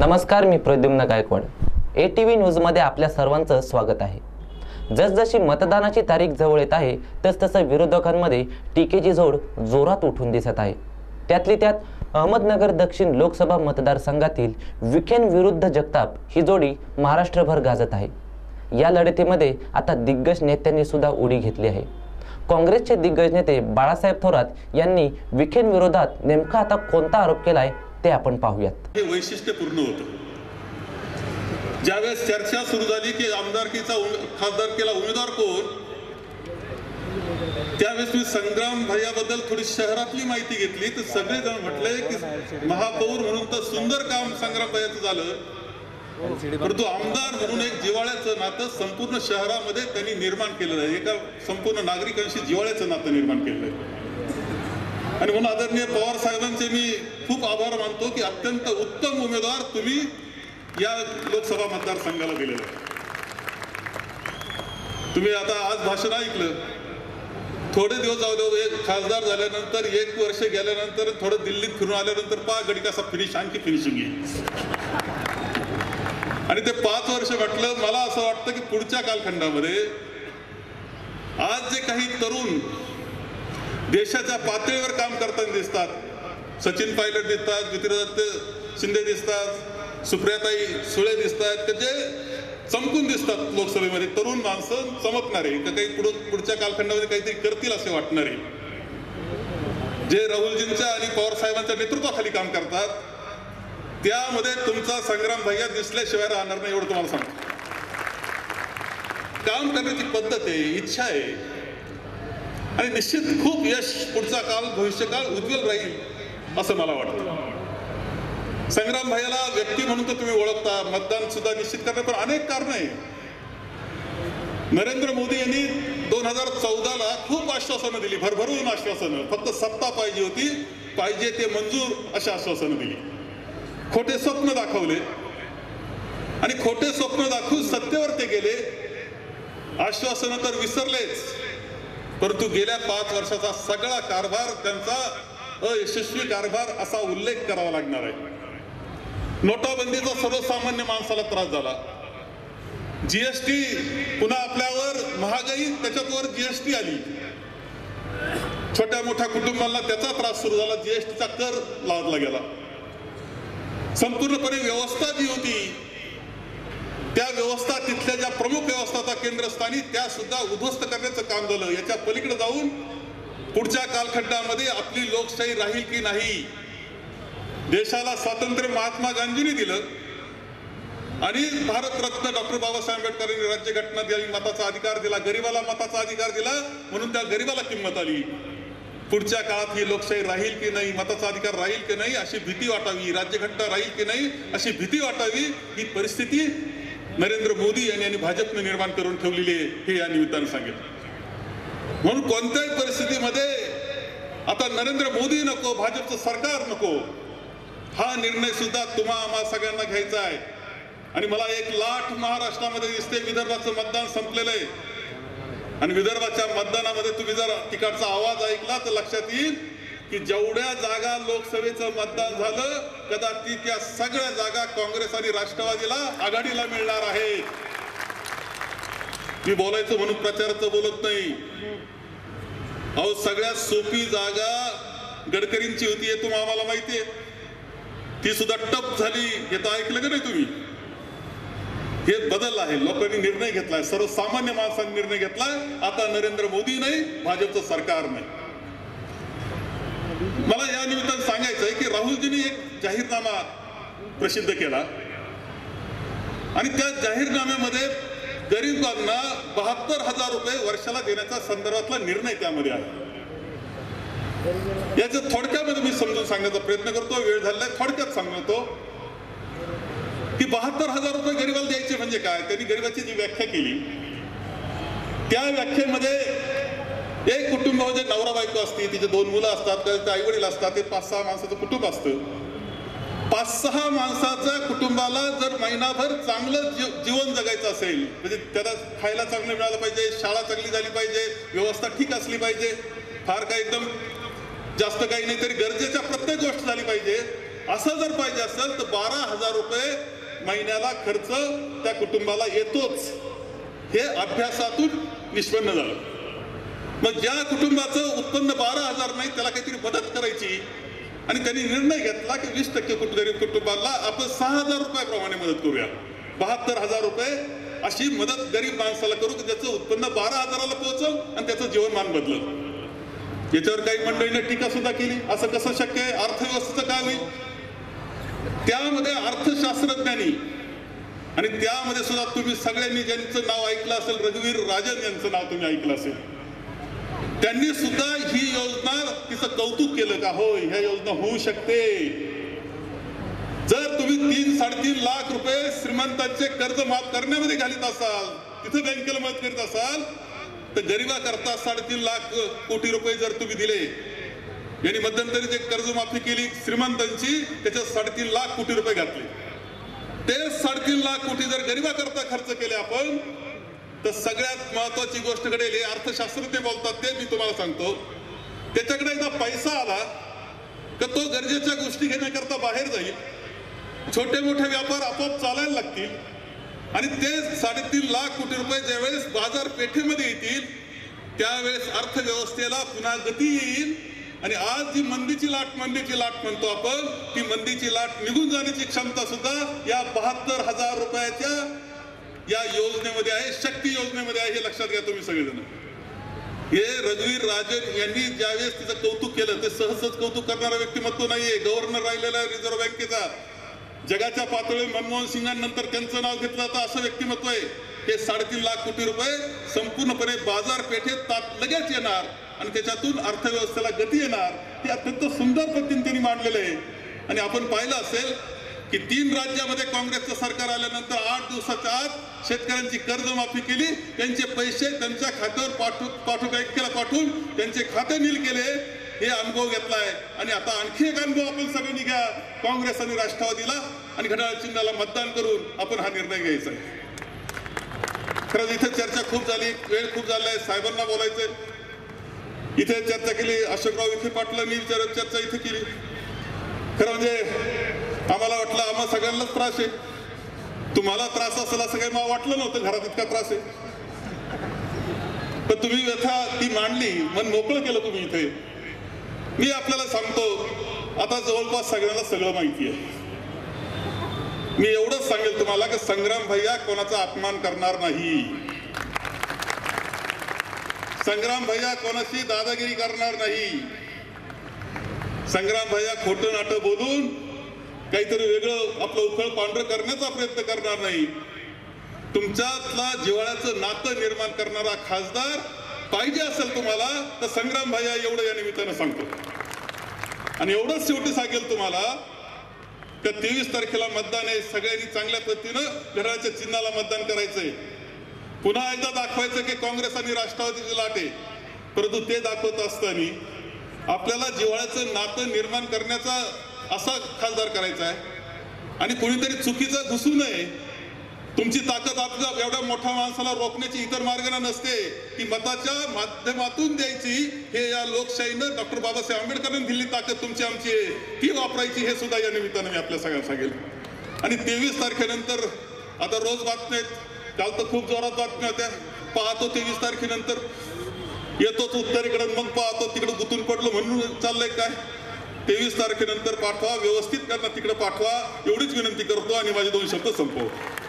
नमस्कार मी Pradyumna Gaikwad. A T V न्यूजमध्ये आपल्या सर्वांचं स्वागत आहे. जसजशी मतदानाची तारीख जवळ येत आहे तसतसं विरोधकांमध्ये टीकेची जोड जोरात उठून दिसत आहे. त्यातली त्यात अहमदनगर दक्षिण लोकसभा मतदारसंघातील विखेन विरुद्ध जगताप ही जोडी महाराष्ट्रभर गाजत आहे. या लढतीमध्ये आता दिग्गज नेत्यांनी सुद्धा उडी घेतली आहे. काँग्रेसचे दिग्गज नेते बाळासाहेब थोरात यांनी विखेन विरोधात नेमका आता कोणता आरोप केलाय ते आपण पाहूयात. हे वैशिष्ट्यपूर्ण होतं. ज्यावेळेस चर्चा सुरू झाली की आमदारकीचा खासदारकीला उमेदवार कोण त्यावेळेस मी संग्राम भैयाबद्दल थोडी शहरातली माहिती घेतली. तर सगळेजण म्हटले की महापौर म्हणून तर सुंदर काम संग्राम भैयाचं झालं. परंतु आमदार म्हणून एक जिवाळ्याचं नातं संपूर्ण शहरामध्ये त्यांनी निर्माण केलेलं आहे. एका संपूर्ण नागरिकांशी जिवाळ्याचं नातं निर्माण केलेलं आहे. आणि म्हणून आदरणीय पवार साहेबांचे मी खूप आभार मानतो की अत्यंत उत्तम उमेदवार तुम्ही या लोकसभा मतदारसंघाला दिलेला. आहे तुम्ही आता आज भाषण ऐकलं. थोडे दिवस जाऊ एक खासदार झाल्यानंतर एक वर्ष गेल्यानंतर थोडं दिल्लीत फिरून आल्यानंतर पहा गडी कसा फिनिश आणखी फिनिशिंग येईल. आणि ते पाच वर्ष म्हटलं मला असं वाटतं की पुढच्या कालखंडामध्ये आज जे काही तरुण देशाच्या पातळीवर काम करताना दिसतात. सचिन पायलट दिसतात ज्योतिरादित्य शिंदे दिसतात सुप्रियाताई सुळे दिसतात तर जे चमकून दिसतात लोकसभेमध्ये तरुण माणसं चमकणारे तर काही पुढं पुढच्या कालखंडामध्ये काहीतरी करतील असे वाटणारे. जे राहुलजींच्या आणि पवार साहेबांच्या नेतृत्वाखाली काम करतात त्यामध्ये तुमचा संग्राम भैया दिसल्याशिवाय राहणार नाही एवढं तुम्हाला सांगतो. काम करण्याची पद्धत आहे इच्छा आहे आणि निश्चित खूप यश पुढचा काल भविष्यकाळ उज्ज्वल राहील असं मला वाटतं. संग्राम भाईला व्यक्ती म्हणून तर तुम्ही ओळखता मतदान सुद्धा निश्चित करण्यात पण अनेक कारण आहे नरेंद्र मोदी यांनी दोन हजार चौदाला खूप आश्वासनं दिली भरभरून आश्वासनं. फक्त सत्ता पाहिजे होती पाहिजे ते मंजूर अशा आश्वासनं दिली. खोटे स्वप्न दाखवले. आणि खोटे स्वप्न दाखवून सत्तेवर ते गेले. आश्वासनं तर विसरलेच. परंतु गेल्या पाच वर्षाचा सगळा कारभार त्यांचा अयशस्वी कारभार असा उल्लेख करावा लागणार आहे. नोटाबंदीचा सर्वसामान्य माणसाला त्रास झाला. जीएसटी पुन्हा आपल्यावर महागाई त्याच्यावर जीएसटी आली. छोट्या मोठ्या कुटुंबांना त्याचा त्रास सुरू झाला जीएसटीचा कर लादला गेला. संपूर्णपणे व्यवस्था जी होती त्या व्यवस्था तिथल्या ज्या प्रमुख व्यवस्था होत्या केंद्रस्थानी त्या सुद्धा उद्ध्वस्त करण्याचं काम झालं. याच्या पलीकडे जाऊन पुढच्या कालखंडामध्ये आपली लोकशाही राहील की नाही? देशाला स्वातंत्र्य महात्मा गांधींनी दिलं आणि भारतरत्न डॉक्टर बाबासाहेब आंबेडकरांनी राज्यघटना दिली मताचा अधिकार दिला गरिबाला मताचा अधिकार दिला म्हणून त्या गरिबाला किंमत आली. पुढच्या काळात ही लोकशाही राहील की नाही मताचा अधिकार राहील की नाही अशी भीती वाटावी राज्यघटना राहील की नाही अशी भीती वाटावी ही परिस्थिती नरेंद्र मोदी यांनी आणि भाजपने निर्माण करून ठेवलेली आहे हे या निमित्तानं सांगितलं. म्हणून कोणत्याही परिस्थितीमध्ये आता नरेंद्र मोदी नको भाजपचं सरकार नको हा निर्णय सुद्धा तुम्हा आम्हा सगळ्यांना घ्यायचा आहे. आणि मला एक लाट महाराष्ट्रामध्ये दिसते विदर्भाचं मतदान संपलेलं आहे. आणि विदर्भाच्या मतदानामध्ये तुम्ही जर तिकडचा आवाज ऐकला तर लक्षात येईल की जेवढ्या जागा लोकसभेचं मतदान झालं कदाचित त्या सगळ्या जागा काँग्रेस आणि राष्ट्रवादीला आघाडीला मिळणार आहे. मी बोलायचं म्हणून प्रचाराचं बोलत नाही. अहो सगळ्यात सोपी जागा गडकरींची होती हे तुम्हाला आम्हाला माहितीये ती सुद्धा टप झाली. हे तर ऐकलं का नाही तुम्ही? हे बदल आहे. लोकांनी निर्णय घेतलाय. सर्वसामान्य माणसांनी निर्णय घेतलाय. आता नरेंद्र मोदी नाही भाजपचं सरकार नाही. मला या निमित्तानं सांगायचं आहे की राहुलजींनी एक जाहीरनामा प्रसिद्ध केला. आणि त्या जाहीरनाम्यामध्ये गरीबांना बहात्तर हजार रुपये वर्षाला देण्याचा संदर्भातला निर्णय त्यामध्ये आहे. याचं थोडक्यामध्ये मी समजून सांगण्याचा प्रयत्न करतो वेळ झालेला आहे थोडक्यात सांगतो. की बहात्तर हजार रुपये गरिबाला द्यायचे म्हणजे काय? त्यांनी गरिबाची जी व्याख्या केली त्या व्याख्येमध्ये एक कुटुंबामध्ये म्हणजे नवरा बायको असते तिचे दोन मुलं असतात त्याचे आई वडील असतात ते पाच सहा माणसाचं कुटुंब असतं. पाच सहा माणसाच्या कुटुंबाला जर महिनाभर चांगलं जीव- जीवन जगायचं असेल म्हणजे त्याला खायला चांगलं मिळालं पाहिजे शाळा चांगली झाली पाहिजे व्यवस्था ठीक असली पाहिजे फार काही एकदम जास्त काही नाही तरी गरजेच्या प्रत्येक गोष्ट झाली पाहिजे असं जर पाहिजे असेल तर बारा हजार रुपये महिन्याला खर्च त्या कुटुंबाला येतोच. हे अभ्यासातून निष्पन्न झालं. मग ज्या कुटुंबाचं उत्पन्न बारा हजार नाही त्याला काहीतरी मदत करायची. आणि त्यांनी निर्णय घेतला की वीस टक्के कुटुंब गरीब कुटुंबाला आपण सहा हजार रुपयाप्रमाणे मदत करूया. बहात्तर हजार रुपये अशी मदत गरीब माणसाला करू की त्याचं उत्पन्न बारा हजाराला पोहोचव आणि त्याचं जीवनमान बदलल. याच्यावर काही मंडळीने टीका सुद्धा केली. असं कसं शक्य आहे? अर्थव्यवस्थेचं काय होईल? त्यामध्ये अर्थशास्त्रज्ञांनी आणि त्यामध्ये सुद्धा तुम्ही सगळ्यांनी ज्यांचं नाव ऐकलं असेल रघुवीर राजन यांचं नाव तुम्ही ऐकलं असेल. त्यांनी सुद्धा ही योजना तिचं कौतुक केलं का होय ह्या योजना होऊ शकते. जर तुम्ही तीन साडेतीन लाख रुपये श्रीमंतांचे कर्ज माफ करण्यामध्ये घालीत असाल तिथं बँकेला मदत करीत असाल तर गरिबाकरता साडेतीन लाख कोटी रुपये जर तुम्ही दिले यांनी मध्यंतरी जे कर्जमाफी केली श्रीमंतांची त्याच्यात साडेतीन लाख कोटी रुपये घातले. ते साडेतीन लाख कोटी जर गरिबाकरता खर्च केले आपण तर सगळ्यात महत्वाची गोष्ट घडेल हे अर्थशास्त्रज्ञ बोलतात ते मी तुम्हाला सांगतो. त्याच्याकडे एकदा पैसा आला तर तो गरजेच्या गोष्टी घेण्याकरता बाहेर जाईल. छोटे मोठे व्यापार आपोआप चालायला लागतील. आणि ते साडेतीन लाख कोटी रुपये ज्यावेळेस बाजारपेठेमध्ये येतील त्यावेळेस अर्थव्यवस्थेला पुन्हा गती येईल. आणि आज जी मंदीची लाट मंदीची लाट म्हणतो आपण ती मंदीची लाट निघून जाण्याची क्षमता सुद्धा या बहात्तर हजार रुपयाच्या या योजनेमध्ये आहे शक्ती योजनेमध्ये आहे हे लक्षात घ्या तुम्ही सगळेजण. हे रघुवीर राजन यांनी ज्यावेळेस तिचं कौतुक केलं ते सहजच कौतुक करणारा व्यक्तिमत्व नाहीये. गव्हर्नर राहिलेला रिझर्व्ह बँकेचा जगाच्या पातळीवर मनमोहन सिंगांनंतर त्यांचं नाव घेतलं जातं असं व्यक्तिमत्व आहे. हे साडेतीन लाख कोटी रुपये संपूर्णपणे बाजारपेठेत तात लगेच येणार आणि त्याच्यातून अर्थव्यवस्थेला गती येणार हे अत्यंत सुंदर पद्धतीने त्यांनी मांडलेलं आहे. आणि आपण पाहिलं असेल की तीन राज्यामध्ये काँग्रेसचं सरकार आल्यानंतर आठ दिवसाच्या आत शेतकऱ्यांची कर्जमाफी केली त्यांचे पैसे त्यांच्या खात्यावर पाठवू पाठवू ऐक्याला पाठवून त्यांचे खाते नील केले हे अनुभव घेतलाय आणि आता आणखी एक अनुभव आपण सगळ्यांनी घ्या काँग्रेस आणि राष्ट्रवादीला आणि घड्याळ चिन्हाला मतदान करून आपण हा निर्णय घ्यायचा आहे. खरंच इथे चर्चा खूप झाली वेळ खूप झालाय आहे साहेबांना बोलायचंय. इथे चर्चा केली अशोकराव विखे पाटलांनी विचारत चर्चा इथे केली. खरं म्हणजे आम्हाला वाटलं आम्हा सगळ्यांनाच त्रास आहे. तुम्हाला त्रास असेल असं काही मला वाटलं नव्हतं घरात इतका त्रास आहे. पण तुम्ही व्यथा ती मांडली मन मोकळं केलं तुम्ही इथे. मी आपल्याला सांगतो आता जवळपास सगळ्यांना सगळं माहिती आहे. मी एवढंच सांगेल तुम्हाला की संग्राम भैया कोणाचा अपमान करणार नाही. संग्राम भैया कोणाची दादागिरी करणार नाही. संग्राम भैया खोटं नाटं बोलून काहीतरी वेगळं आपलं उखळ पांढरं करण्याचा प्रयत्न करणार नाही. तुमच्यातला जिव्हाळ्याचं नातं निर्माण करणारा खासदार पाहिजे असेल तुम्हाला तर संग्राम भाया एवढं या निमित्तानं सांगतो. आणि एवढंच शेवटी सांगेल तुम्हाला त्या तेवीस तारखेला मतदान आहे सगळ्यांनी चांगल्या पद्धतीनं घराच्या चिन्हाला मतदान करायचंय. पुन्हा एकदा दाखवायचं की काँग्रेस आणि राष्ट्रवादीची लाट आहे. परंतु ते दाखवत असताना आपल्याला जिव्हाळ्याचं नातं निर्माण करण्याचा असा खासदार करायचा आहे. आणि कोणीतरी चुकीचं घुसू नये. तुमची ताकद आपल्या एवढ्या मोठ्या माणसाला रोखण्याची इतर मार्गाने नसते. ती मताच्या माध्यमातून द्यायची. हे या लोकशाहीनं डॉक्टर बाबासाहेब आंबेडकरांनी दिली ताकद तुमची आमची ती वापरायची हे सुद्धा या निमित्तानं मी आपल्या सगळ्यांना सांगेल. आणि तेवीस तारखेनंतर आता रोज बातम्या आहेत. काल तर खूप जोरात बातम्या होत्या. पाहतो तेवीस तारखेनंतर. येतोच उत्तरेकडे मग पाहतो तिकडे गुतून पडलो म्हणून चाललंय काय? तेवीस तारखेनंतर पाठवा व्यवस्थित करणं तिकडे पाठवा एवढीच विनंती करतो आणि माझे दोन शब्द संपवतो.